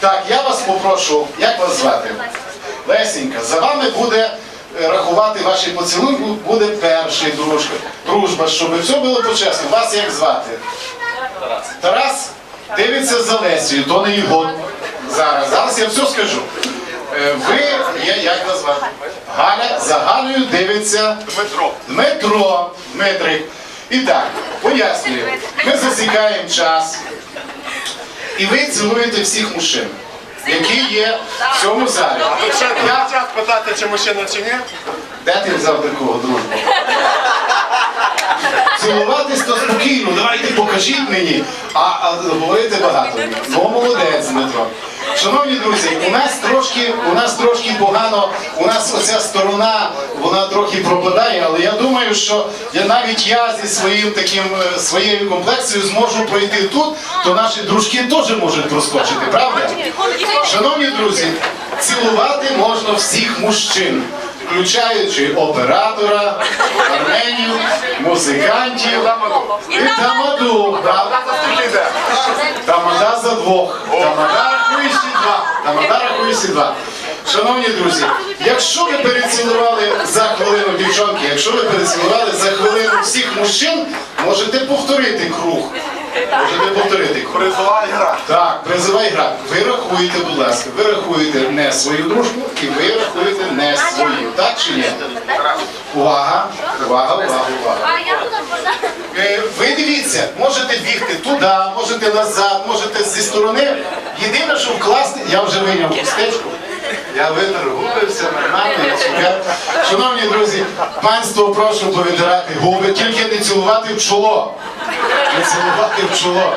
Так, я вас попрошу, як вас звати? Лесенька, за вами буде е, рахувати ваші поцілунки, буде перший дружка. Дружба, щоб все було почесно. Вас як звати? Тарас. Тарас дивиться за Лесією, то не його зараз. Зараз я все скажу. Е, Ви є, як вас звати? Галя за Галею дивиться Дмитро. Дмитро, Дмитрик. І так, пояснюю. Ми засікаємо час. І ви цілуєте всіх мужчин, які є в цьому залі. Ви ще Я... час питати, чи мужчина, чи ні? Де ти взяв такого дружбу? Цілуватись то спокійно, давайте покажіть мені, а, а говорити багато. Ну, молодець, Дмитро. Шановні друзі, у нас трошки, у нас трошки погано, у нас оця сторона, вона трохи пропадає, але я думаю, що я навіть я зі своїм таким е, своєю комплекцією зможу пройти тут, то наші дружки теж можуть проскочити, правда? Шановні друзі, цілувати можна всіх мужчин, включаючи оператора, арменів, музикантів і тамаду. Тамада за двох. Тамада рахує ще два. Тамада рахує ще два. Шановні друзі, якщо ви перецілували за хвилину дівчонки, якщо ви перецілували за хвилину всіх мужчин, можете повторити круг. Можете повторити круг. Призова гра. Так, призивай гра. Ви рахуєте, будь ласка, ви рахуєте не свою дружбу і ви рахуєте не свою. Так чи ні? Увага, увага, увага, увага. Е, Ви дивіться, можете бігти туди, можете назад, можете зі сторони. Єдине, що вкласти, я вже вийняв пустечку. Я витер губи, все нормально, супер. Шановні друзі, панство прошу повитирати губи, тільки не цілувати в чоло. Не цілувати в чоло.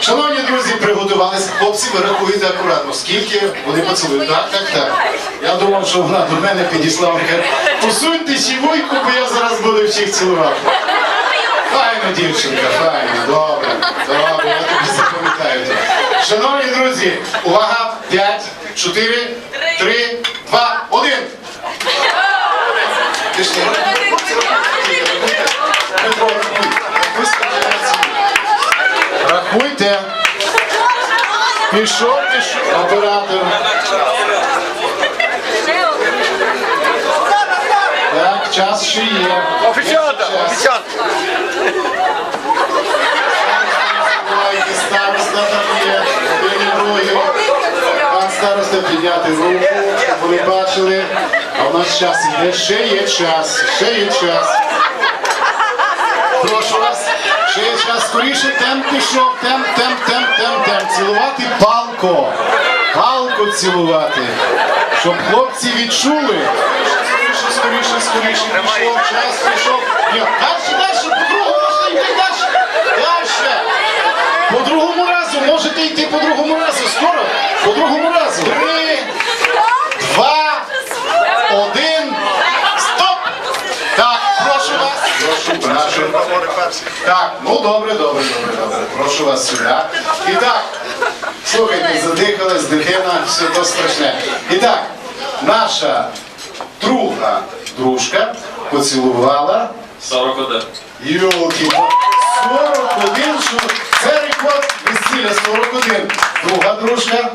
Шановні друзі, приготувалися. Хлопці, ви рахуєте акуратно, скільки вони поцілують. Так, так, так. Я думав, що вона до мене підійшла, вона каже, посуньте сівуйку, бо я зараз буду всіх цілувати. Файна дівчинка, файна, добре, добре, я тобі запам'ятаю. Шановні друзі, увага, 5, 4, 3, 2, 1. Пішли. Рахуйте. Пішов, пішов. Оператор. Так, час ще є. Офіціанта, Час. Староста є, і. Пан староста підняти руку, щоб вони бачили. А в нас час іде, ще є час, ще є час. Прошу вас, ще є час. Скоріше темп пішов, темп, темп, темп, темп, темп. Цілувати палко. Палку цілувати. Щоб хлопці відчули. Скоріше, скоріше, скоріше. Пішов, час пішов. Так, ну добре, добре, добре, добре. Прошу вас сюди. І так, слухайте, задихалась дитина, все то страшне. І так, наша друга дружка поцілувала 41. Йолки, 41, що це рекорд весілля 41. Друга дружка,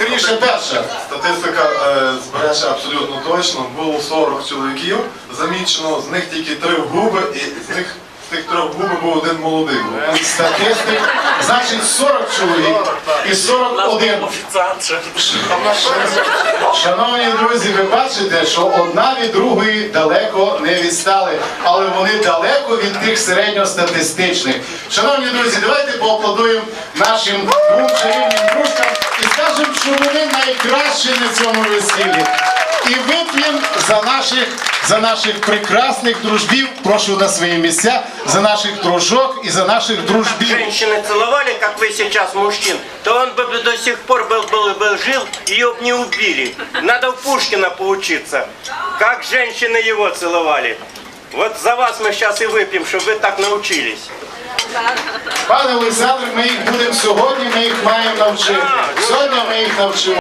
вірніше перша. Статистика е, збереже абсолютно точно. Було 40 чоловіків, замічено, з них тільки три в губи, і з них тих трьох губи був один молодий. Статистик, значить 40 чоловік і 41. Шановні друзі, ви бачите, що одна від другої далеко не відстали, але вони далеко від тих середньостатистичних. Шановні друзі, давайте поаплодуємо нашим двом чарівним дружкам і скажемо, що вони найкращі на цьому весіллі. І вип'ємо за наших, за наших прекрасних дружбів, прошу на свої місця, за наших дружок і за наших дружбів. женщины целовали, как вы сейчас мужчин, то он бы до сих пор был, был, был жил, ее бы не убили. Надо у Пушкина поучиться, как женщины его целовали. Вот за вас мы сейчас и выпьем, чтобы вы так научились. Пане Олександр, ми їх будемо сьогодні, ми їх маємо навчити. Сьогодні ми їх навчимо.